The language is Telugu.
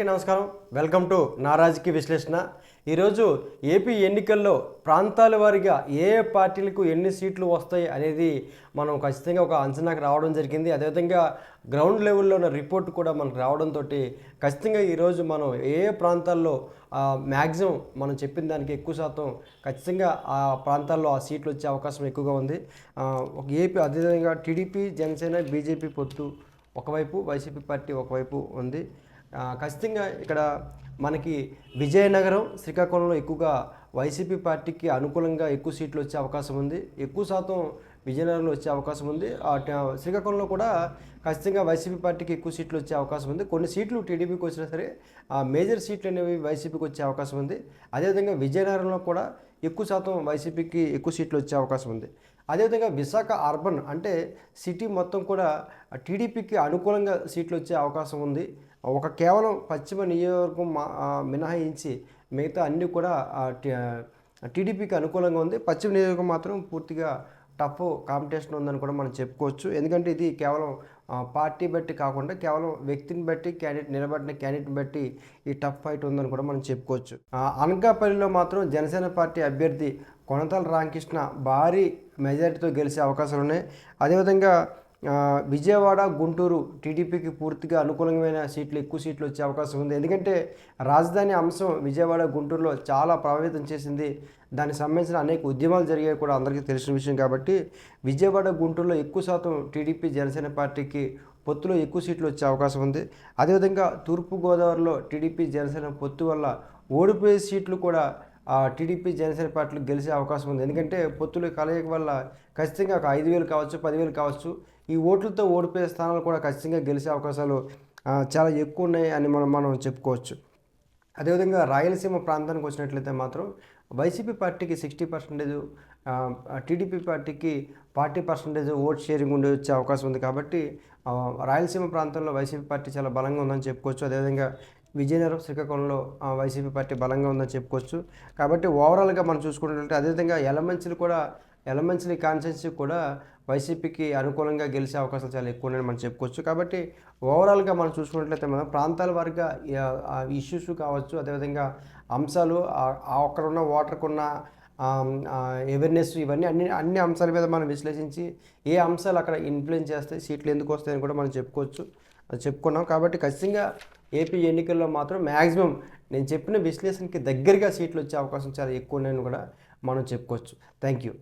అందరికీ నమస్కారం. వెల్కమ్ టు నా రాజకీయ విశ్లేషణ. ఈరోజు ఏపీ ఎన్నికల్లో ప్రాంతాల వారీగా ఏ ఏ పార్టీలకు ఎన్ని సీట్లు వస్తాయి అనేది మనం ఖచ్చితంగా ఒక అంచనాకు రావడం జరిగింది. అదేవిధంగా గ్రౌండ్ లెవెల్లో ఉన్న రిపోర్ట్ కూడా మనకు రావడంతో ఖచ్చితంగా ఈరోజు మనం ఏ ఏ ప్రాంతాల్లో మ్యాక్సిమం మనం చెప్పిన దానికి ఎక్కువ శాతం ఖచ్చితంగా ఆ ప్రాంతాల్లో ఆ సీట్లు వచ్చే అవకాశం ఎక్కువగా ఉంది. ఒక ఏపీ అదేవిధంగా టీడీపీ జనసేన బీజేపీ పొత్తు ఒకవైపు వైసీపీ పార్టీ ఒకవైపు ఉంది. ఖచ్చితంగా ఇక్కడ మనకి విజయనగరం శ్రీకాకుళంలో ఎక్కువగా వైసీపీ పార్టీకి అనుకూలంగా ఎక్కువ సీట్లు వచ్చే అవకాశం ఉంది. ఎక్కువ శాతం విజయనగరంలో వచ్చే అవకాశం ఉంది. ఆ శ్రీకాకుళంలో కూడా ఖచ్చితంగా వైసీపీ పార్టీకి ఎక్కువ సీట్లు వచ్చే అవకాశం ఉంది. కొన్ని సీట్లు టీడీపీకి వచ్చినా సరే ఆ మేజర్ సీట్లు అనేవి వైసీపీకి వచ్చే అవకాశం ఉంది. అదేవిధంగా విజయనగరంలో కూడా ఎక్కువ శాతం వైసీపీకి ఎక్కువ సీట్లు వచ్చే అవకాశం ఉంది. అదేవిధంగా విశాఖ అర్బన్ అంటే సిటీ మొత్తం కూడా టీడీపీకి అనుకూలంగా సీట్లు వచ్చే అవకాశం ఉంది. ఒక కేవలం పశ్చిమ నియోజకవర్గం మా- మినహాయించి మిగతా అన్నీ కూడా టీడీపీకి అనుకూలంగా ఉంది. పశ్చిమ నియోజకవర్గం మాత్రం పూర్తిగా టఫ్ కాంపిటీషన్ ఉందని కూడా మనం చెప్పుకోవచ్చు. ఎందుకంటే ఇది కేవలం పార్టీ బట్టి కాకుండా కేవలం వ్యక్తిని బట్టి క్యాండిడేట్ నిలబడిన క్యాండిడేట్ని బట్టి ఈ టఫ్ ఫైట్ ఉందని కూడా మనం చెప్పుకోవచ్చు. అనకాపల్లిలో మాత్రం జనసేన పార్టీ అభ్యర్థి కొనతల రామకృష్ణ భారీ మెజారిటీతో గెలిచే అవకాశాలు ఉన్నాయి అదేవిధంగా విజయవాడ గుంటూరు టీడీపీకి పూర్తిగా అనుకూలమైన సీట్లు ఎక్కువ సీట్లు వచ్చే అవకాశం ఉంది. ఎందుకంటే రాజధాని అంశం విజయవాడ గుంటూరులో చాలా ప్రభావితం చేసింది. దానికి సంబంధించిన అనేక ఉద్యమాలు జరిగాయి కూడా అందరికీ తెలిసిన విషయం కాబట్టి విజయవాడ గుంటూరులో ఎక్కువ శాతం టీడీపీ జనసేన పార్టీకి పొత్తులో ఎక్కువ సీట్లు వచ్చే అవకాశం ఉంది. అదేవిధంగా తూర్పుగోదావరిలో టీడీపీ జనసేన పొత్తు వల్ల ఓడిపోయే సీట్లు కూడా టీడీపీ జనసేన పార్టీలు గెలిచే అవకాశం ఉంది. ఎందుకంటే పొత్తుల కలయిక వల్ల ఖచ్చితంగా ఒక ఐదు వేలు కావచ్చు పదివేలు కావచ్చు ఈ ఓట్లతో ఓడిపోయే స్థానాలు కూడా ఖచ్చితంగా గెలిచే అవకాశాలు చాలా ఎక్కువ ఉన్నాయి అని మనం మనం చెప్పుకోవచ్చు. అదేవిధంగా రాయలసీమ ప్రాంతానికి వచ్చినట్లయితే మాత్రం వైసీపీ పార్టీకి సిక్స్టీ పర్సెంటేజ్ టీడీపీ పార్టీకి పార్టీ పర్సెంటేజ్ ఓట్ షేరింగ్ ఉండే వచ్చే అవకాశం ఉంది. కాబట్టి రాయలసీమ ప్రాంతంలో వైసీపీ పార్టీ చాలా బలంగా ఉందని చెప్పుకోవచ్చు. అదేవిధంగా విజయనగరం శ్రీకాకుళంలో వైసీపీ పార్టీ బలంగా ఉందని చెప్పుకోవచ్చు. కాబట్టి ఓవరాల్గా మనం చూసుకున్నట్లయితే అదేవిధంగా ఎలమంచిలు కూడా ఎలమెంట్స్ని కాన్స్టెన్సీ కూడా వైసీపీకి అనుకూలంగా గెలిచే అవకాశాలు చాలా ఎక్కువ ఉన్నాయని మనం చెప్పుకోవచ్చు. కాబట్టి ఓవరాల్గా మనం చూసుకున్నట్లయితే మనం ప్రాంతాల వారిగా ఇష్యూస్ కావచ్చు అదేవిధంగా అంశాలు ఆ- ఓటర్కున్న అవేర్నెస్ ఇవన్నీ అన్ని అన్ని అంశాల మీద మనం విశ్లేషించి ఏ అంశాలు అక్కడ ఇన్ఫ్లుయెన్స్ చేస్తాయి సీట్లు ఎందుకు వస్తాయని కూడా మనం చెప్పుకోవచ్చు. అది చెప్పుకున్నాం. కాబట్టి ఖచ్చితంగా ఏపీ ఎన్నికల్లో మాత్రం మ్యాక్సిమం నేను చెప్పిన విశ్లేషణకి దగ్గరగా సీట్లు వచ్చే అవకాశం చాలా ఎక్కువ ఉన్నాయని కూడా మనం చెప్పుకోవచ్చు. Thank you